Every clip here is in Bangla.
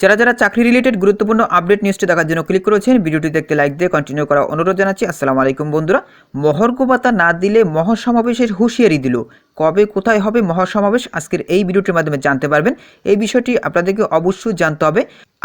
যারা যারা চাকরি রিলেটেড গুরুত্বপূর্ণ আপডেট নিউজটি দেখার জন্য ক্লিক করেছেন, ভিডিওটি দেখতে লাইক দিয়ে কন্টিনিউ করা অনুরোধ জানাচ্ছি। আসসালামু আলাইকুম বন্ধুরা। মহর্ঘ ভাতা না দিলে মহাসমাবেশের হুঁশিয়ারি দিল। কবে কোথায় হবে মহাসমাবেশ? আজকের এই ভিডিওটির মাধ্যমে জানতে পারবেন। এই বিষয়টি আপনাদেরকে অবশ্যই জানতে হবে।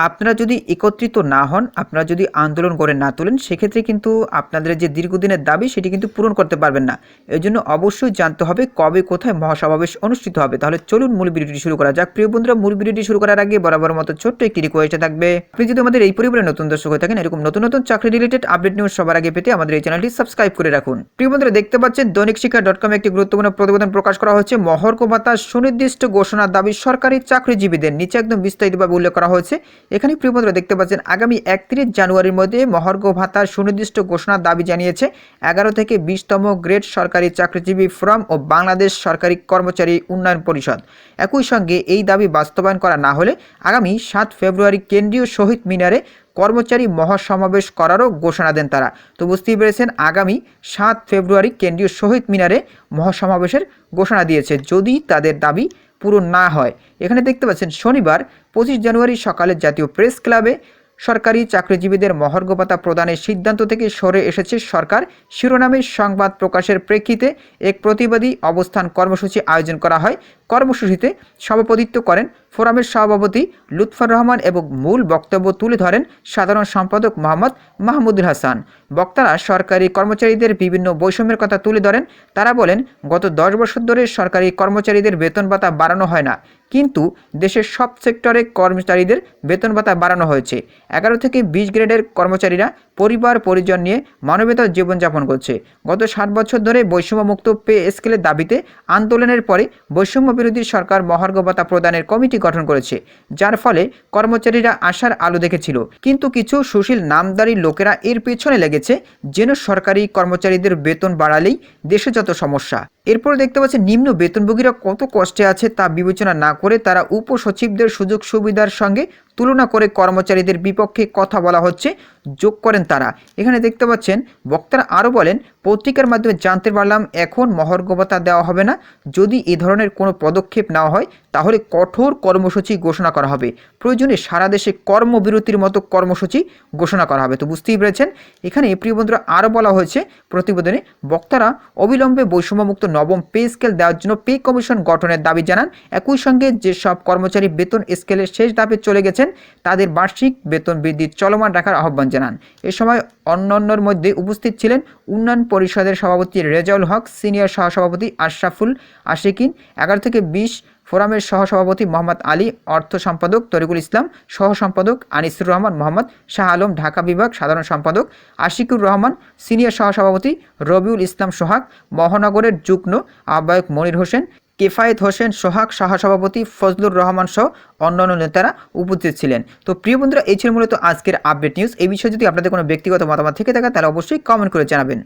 আপনারা যদি একত্রিত না হন, আপনারা যদি আন্দোলন করে না তোলেন, সেক্ষেত্রে কিন্তু আপনাদের যে দীর্ঘদিনের দাবি, সেটি কিন্তু পূরণ করতে পারবেন না। এই জন্য অবশ্যই জানতে হবে কবে কোথায় মহাসমাবেশ অনুষ্ঠিত হবে। তাহলে চলুন মূল ভিডিওটি শুরু করা যাক। প্রিয় বন্ধুরা, মূল ভিডিওটি শুরু করার আগে বরাবর মতো ছোট্ট একটি রিকোয়েস্ট থাকবে। আপনি যদি আমাদের এই পরিবারে নতুন দর্শক হয়ে থাকেন, এরকম নতুন নতুন চাকরি রিলেটেড আপডেট নিউজ সবার আগে পেতে আমাদের এই চ্যানেলটি সাবস্ক্রাইব করে রাখুন। প্রিয় বন্ধুরা, দেখতে পাচ্ছেন দৈনিক শিক্ষা ডট কমে একটি গুরুত্বপূর্ণ প্রতিবেদন প্রকাশ করা হয়েছে মহর্ঘ ভাতা সুনির্দিষ্ট ঘোষণার দাবি সরকারি চাকরিজীবীদের নিচে একদম বিস্তারিতভাবে উল্লেখ করা হয়েছে। এখানে প্রিয় বন্ধুরা দেখতে পাচ্ছেন, আগামী একত্রিশ জানুয়ারির মধ্যে মহর্ঘ ভাতার সুনির্দিষ্ট ঘোষণার দাবি জানিয়েছে এগারো থেকে বিশতম গ্রেড সরকারি চাকরিজীবী ফোরাম ও বাংলাদেশ সরকারি কর্মচারী উন্নয়ন পরিষদ। একই সঙ্গে এই দাবি বাস্তবায়ন করা না হলে আগামী সাত ফেব্রুয়ারি কেন্দ্রীয় শহীদ মিনারে কর্মচারী মহাসমাবেশ করারও ঘোষণা দেন তারা। তো বুঝতেই পেরেছেন, আগামী সাত ফেব্রুয়ারি কেন্দ্রীয় শহীদ মিনারে মহাসমাবেশের ঘোষণা দিয়েছে। যদি তাদের দাবি পূরণ না হয়। এখানে দেখতে পাচ্ছেন, শনিবার পঁচিশ জানুয়ারি সকালে জাতীয় প্রেস ক্লাবে সরকারি চাকরিজীবীদের মহর্ঘ ভাতা প্রদানের সিদ্ধান্ত থেকে সরে এসেছে সরকার। শিরোনামে সংবাদ প্রকাশের প্রেক্ষিতে এক প্রতিবাদী অবস্থান কর্মসূচি আয়োজন করা হয়। কর্মসূচিতে সভাপতিত্ব করেন ফোরামের সভাপতি লুৎফর রহমান এবং মূল বক্তব্য তুলে ধরেন সাধারণ সম্পাদক মোহাম্মদ মাহমুদুল হাসান। বক্তারা সরকারি কর্মচারীদের বিভিন্ন বৈষম্যের কথা তুলে ধরেন। তারা বলেন, গত দশ বছর ধরে সরকারি কর্মচারীদের বেতন ভাতা বাড়ানো হয় না। কিন্তু দেশের সব সেক্টরে কর্মচারীদের বেতন ভাতা বাড়ানো হয়েছে। এগারো থেকে বিশ গ্রেডের কর্মচারীরা পরিবার, পরিজন নিয়ে মানবেতর জীবনযাপন করছে। গত ষাট বছর ধরে বৈষম্যমুক্ত পে স্কেলের দাবিতে আন্দোলনের পরে বৈষম্য বিরোধী সরকার মহার্ঘ ভাতা প্রদানের কমিটি গঠন করেছে, যার ফলে কর্মচারীরা আশার আলো দেখেছিল। কিন্তু কিছু সুশীল নামদারি লোকেরা এর পেছনে লেগেছে, যেন সরকারি কর্মচারীদের বেতন বাড়ালেই দেশে যত সমস্যা। এরপর দেখতে পাচ্ছি নিম্ন বেতনভোগীরা কত কষ্টে আছে তা বিবেচনা না করে তারা উপসচিবদের সুযোগ সুবিধার সঙ্গে তুলনা করে কর্মচারীদের বিপক্ষে কথা বলা হচ্ছে। যোগ করেন তারা। এখানে দেখতে পাচ্ছেন বক্তারা আরও বলেন পত্রিকার মাধ্যমে জানতে পারলাম, এখন মহর্ঘ ভাতা দেওয়া হবে না। যদি এ ধরনের কোনো পদক্ষেপ নেওয়া হয়, তাহলে কঠোর কর্মসূচি ঘোষণা করা হবে। প্রয়োজনে সারা দেশে কর্মবিরতির মতো কর্মসূচি ঘোষণা করা হবে। তো বুঝতেই পেরেছেন? এখানে প্রিয় বন্ধুরা আরও বলা হয়েছে প্রতিবেদনে। বক্তারা অবিলম্বে বৈষম্যমুক্ত নবম পে স্কেল দেওয়ার জন্য পে কমিশন গঠনের দাবি জানান। একই সঙ্গে যেসব কর্মচারী বেতন স্কেলের শেষ ধাপে চলে গেছেন, তাদের বার্ষিক বেতন বৃদ্ধি চলমান রাখার আহ্বান জানান। এ সময় অন্যান্যর মধ্যে উপস্থিত ছিলেন উন্নয়ন পরিষদের সভাপতি রেজাউল হক, সিনিয়র সহসভাপতি আশরাফুল আশিকিন এগারো থেকে বিশ ফোরামের সহসভাপতি মোহাম্মদ আলী, অর্থ সম্পাদক তরিকুল ইসলাম, সহ সম্পাদক আনিসুর রহমান মোহাম্মদ, শাহ আলম ঢাকা বিভাগ সাধারণ সম্পাদক আশিকুর রহমান, সিনিয়র সহসভাপতি রবিউল ইসলাম সোহাগ, মহানগরের যুগ্ম আহ্বায়ক মনির হোসেন, কেফায়েত হোসেন সোহাগ, সহসভাপতি ফজলুর রহমান সহ অন্যান্য নেতারা উপস্থিত ছিলেন। তো প্রিয় বন্ধুরা, এই ছিল মূলত আজকের আপডেট নিউজ। এই বিষয়ে যদি আপনাদের কোনো ব্যক্তিগত মতামত থেকে থাকে, তাহলে অবশ্যই কমেন্ট করে জানাবেন।